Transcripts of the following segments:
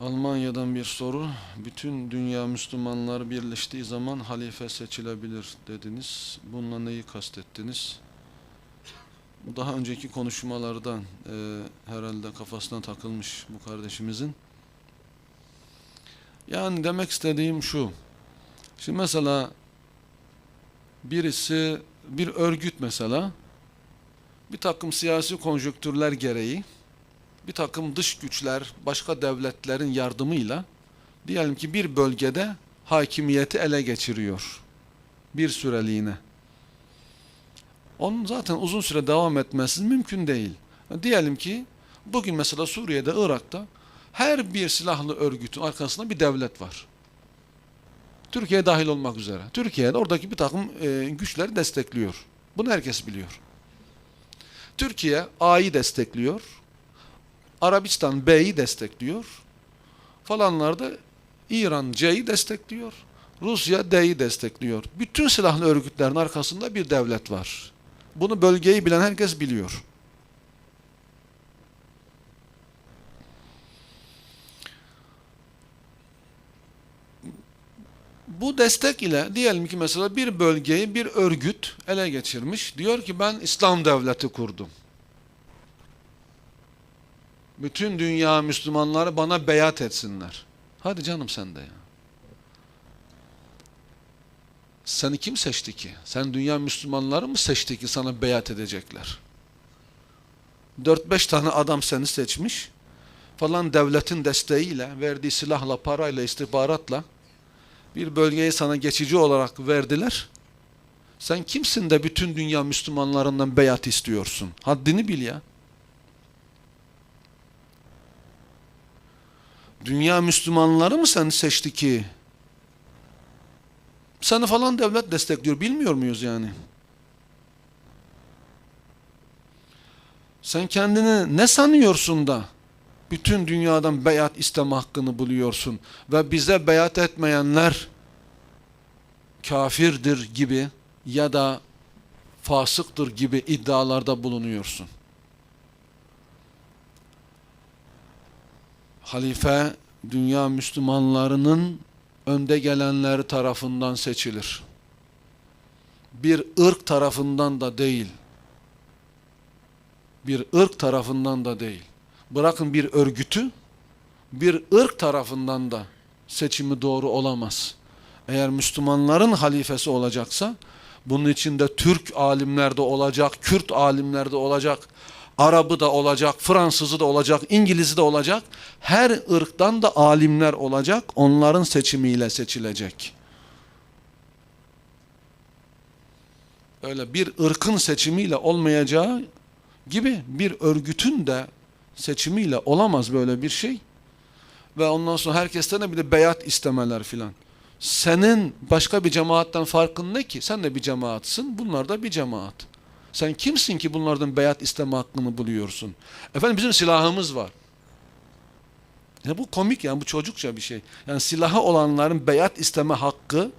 Almanya'dan bir soru. Bütün dünya Müslümanları birleştiği zaman halife seçilebilir dediniz. Bununla neyi kastettiniz? Bu daha önceki konuşmalardan e, herhalde kafasına takılmış bu kardeşimizin. Yani demek istediğim şu. Şimdi mesela birisi bir örgüt mesela bir takım siyasi konjonktürler gereği bir takım dış güçler, başka devletlerin yardımıyla diyelim ki bir bölgede hakimiyeti ele geçiriyor. Bir süreliğine. Onun zaten uzun süre devam etmesi mümkün değil. Diyelim ki bugün mesela Suriye'de, Irak'ta her bir silahlı örgütün arkasında bir devlet var. Türkiye dahil olmak üzere. Türkiye de oradaki bir takım e, güçleri destekliyor. Bunu herkes biliyor. Türkiye A'yı destekliyor. Arabistan B'yi destekliyor. Falanlar da İran C'yi destekliyor. Rusya D'yi destekliyor. Bütün silahlı örgütlerin arkasında bir devlet var. Bunu bölgeyi bilen herkes biliyor. Bu destek ile diyelim ki mesela bir bölgeyi bir örgüt ele geçirmiş. Diyor ki ben İslam devleti kurdum. Bütün dünya Müslümanları bana beyat etsinler. Hadi canım sen de ya. Seni kim seçti ki? Sen dünya Müslümanları mı seçti ki sana beyat edecekler? 4-5 tane adam seni seçmiş. Falan devletin desteğiyle, verdiği silahla, parayla, istihbaratla bir bölgeyi sana geçici olarak verdiler. Sen kimsin de bütün dünya Müslümanlarından beyat istiyorsun? Haddini bil ya. Dünya Müslümanları mı seni seçti ki? Seni falan devlet destekliyor. Bilmiyor muyuz yani? Sen kendini ne sanıyorsun da bütün dünyadan beyat isteme hakkını buluyorsun ve bize beyat etmeyenler kafirdir gibi ya da fasıktır gibi iddialarda bulunuyorsun. Halife dünya Müslümanlarının önde gelenleri tarafından seçilir. Bir ırk tarafından da değil. Bir ırk tarafından da değil. Bırakın bir örgütü, bir ırk tarafından da seçimi doğru olamaz. Eğer Müslümanların halifesi olacaksa, bunun içinde Türk alimler de olacak, Kürt alimler de olacak, Arabı da olacak, Fransızı da olacak, İngiliz'i de olacak. Her ırktan da alimler olacak. Onların seçimiyle seçilecek. Öyle bir ırkın seçimiyle olmayacağı gibi bir örgütün de seçimiyle olamaz böyle bir şey. Ve ondan sonra herkesten bir de beyat istemeler filan. Senin başka bir cemaatten farkın ne ki? Sen de bir cemaatsın, bunlar da bir cemaat. Sen kimsin ki bunlardan beyat isteme hakkını buluyorsun? Efendim bizim silahımız var. Ya bu komik yani bu çocukça bir şey. Yani silahı olanların beyat isteme hakkı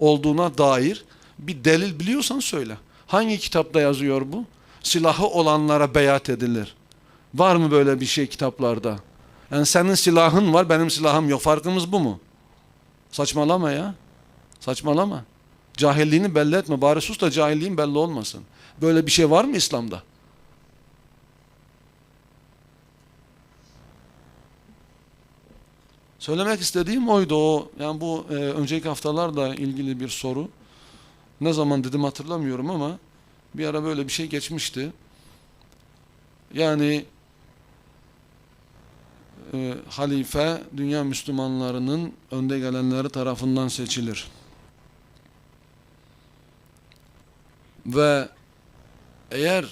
olduğuna dair bir delil biliyorsan söyle. Hangi kitapta yazıyor bu? Silahı olanlara beyat edilir. Var mı böyle bir şey kitaplarda? Yani senin silahın var benim silahım yok. Farkımız bu mu? Saçmalama ya. Saçmalama. Cahilliğini belli etme. Bari sus da cahilliğin belli olmasın. Böyle bir şey var mı İslam'da? Söylemek istediğim oydu o. Yani bu e, önceki haftalarla ilgili bir soru. Ne zaman dedim hatırlamıyorum ama bir ara böyle bir şey geçmişti. Yani e, halife dünya Müslümanlarının önde gelenleri tarafından seçilir. Ve eğer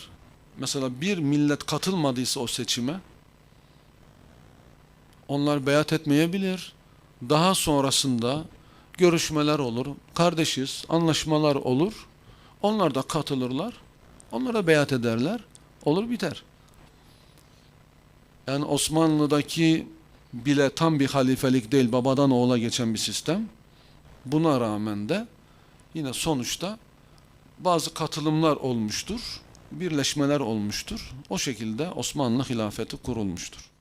mesela bir millet katılmadıysa o seçime onlar beyat etmeyebilir. Daha sonrasında görüşmeler olur. Kardeşiz, anlaşmalar olur. Onlar da katılırlar. Onlara beyat ederler. Olur biter. Yani Osmanlı'daki bile tam bir halifelik değil, babadan oğula geçen bir sistem. Buna rağmen de yine sonuçta bazı katılımlar olmuştur, birleşmeler olmuştur. O şekilde Osmanlı hilafeti kurulmuştur.